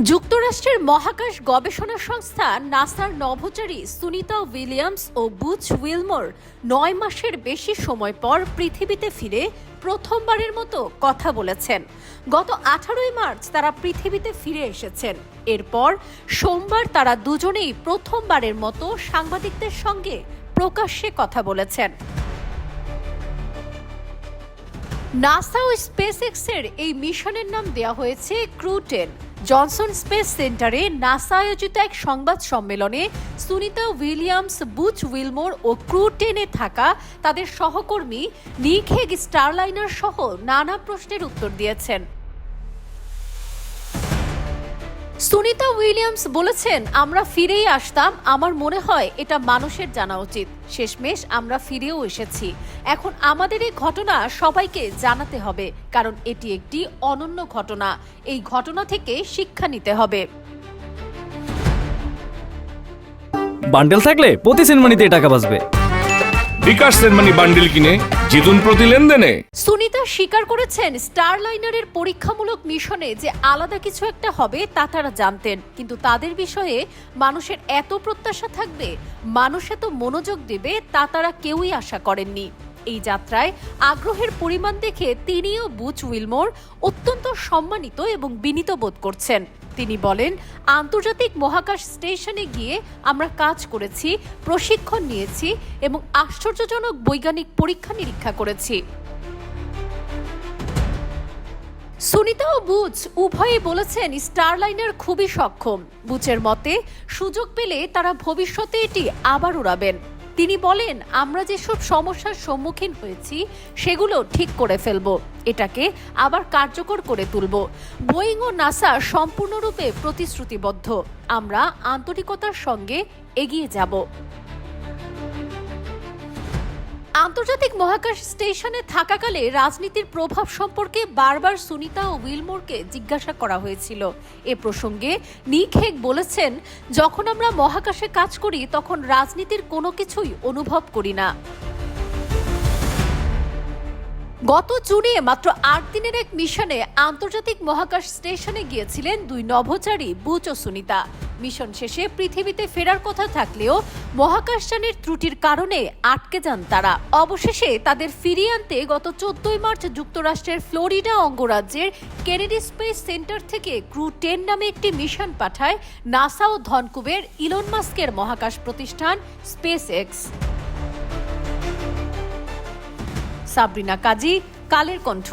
যুক্তরাষ্ট্রের মহাকাশ গবেষণা সংস্থা নাসার নভোচারী সুনিতা উইলিয়ামস ও বুচ উইলমোর নয় মাসের বেশি সময় পর পৃথিবীতে ফিরে প্রথমবারের মতো কথা বলেছেন। গত আঠারোই মার্চ তারা পৃথিবীতে ফিরে এসেছেন। এরপর সোমবার তারা দুজনেই প্রথমবারের মতো সাংবাদিকদের সঙ্গে প্রকাশ্যে কথা বলেছেন। নাসা ও স্পেস এক্সের এই মিশনের নাম দেওয়া হয়েছে ক্রু টেন জনসন স্পেস সেন্টারে নাসা আয়োজিত এক সংবাদ সম্মেলনে সুনিতা উইলিয়ামস, বুচ উইলমোর ও ক্রু টেনে থাকা তাদের সহকর্মী নিখেগ স্টারলাইনার সহ নানা প্রশ্নের উত্তর দিয়েছেন। সুনিতা উইলিয়ামস বলেছেন আমরা ফিরেই আসতাম। আমার মনে হয় এটা মানুষের জানা উচিত। শেষমেশ আমরা ফিরেও এসেছি। এখন আমাদের এই ঘটনা সবাইকে জানাতে হবে কারণ এটি একটি অনন্য ঘটনা। এই ঘটনা থেকে শিক্ষা নিতে হবে। বান্ডেল থাকলে প্রতি সেনমানিতে টাকা বাঁচবে। বিকাশ সেনমানি বান্ডিল কিনে জিতুন প্রতি লেনদেনে। সুনিতা স্বীকার করেছেন স্টারলাইনারের পরীক্ষামূলক মিশনে যে আলাদা কিছু একটা হবে তা তারা জানতেন। কিন্তু তাদের বিষয়ে মানুষের এত প্রত্যাশা থাকবে, মানুষ এত মনোযোগ দেবে তা তারা কেউই আশা করেননি। এই যাত্রায় আগ্রহের পরিমাণ দেখে তিনিও বুচ উইলমোর অত্যন্ত সম্মানিত এবং বিনীত বোধ করছেন। তিনি বলেন, আন্তর্জাতিক মহাকাশ স্টেশনে গিয়ে আমরা কাজ করেছি, প্রশিক্ষণ নিয়েছি এবং আশ্চর্যজনক বৈজ্ঞানিক পরীক্ষা নিরীক্ষা করেছি। সুনিতা ও বুচ উভয়ই বলেছেন, স্টারলাইনার খুবই সক্ষম। বুচের মতে, সুযোগ পেলে তারা ভবিষ্যতে এটি আবার উড়াবেন। তিনি বলেন, আমরা যেসব সমস্যার সম্মুখীন হয়েছি, সেগুলো ঠিক করে ফেলব। এটাকে আবার কার্যকর করে তুলব। বোয়িং ও নাসা সম্পূর্ণরূপে প্রতিশ্রুতিবদ্ধ। আমরা আন্তরিকতার সঙ্গে এগিয়ে যাব। আন্তর্জাতিক মহাকাশ স্টেশনে থাকাকালে রাজনীতির প্রভাব সম্পর্কে বারবার সুনিতা ও উইলমোরকে জিজ্ঞাসা করা হয়েছিল। এ প্রসঙ্গে নিক হেগ বলেছেন, যখন আমরা মহাকাশে কাজ করি, তখন রাজনীতির কোনো কিছুই অনুভব করি না। গত জুনে মাত্র আট দিনের এক মিশনে আন্তর্জাতিক মহাকাশ স্টেশনে গিয়েছিলেন দুই নভোচারী বুচ ও সুনিতা। মিশন শেষে পৃথিবীতে ফেরার কথা থাকলেও মহাকাশযানের ত্রুটির কারণে আটকে যান তারা। অবশেষে তাদের ফিরিয়ে আনতে গত চোদ্দই মার্চ যুক্তরাষ্ট্রের ফ্লোরিডা অঙ্গরাজ্যের কেনেডি স্পেস সেন্টার থেকে ক্রু টেন নামে একটি মিশন পাঠায় নাসা ও ধনকুবের ইলন মাস্কের মহাকাশ প্রতিষ্ঠান স্পেস এক্স সাবরিনা কাজী কালের কণ্ঠ।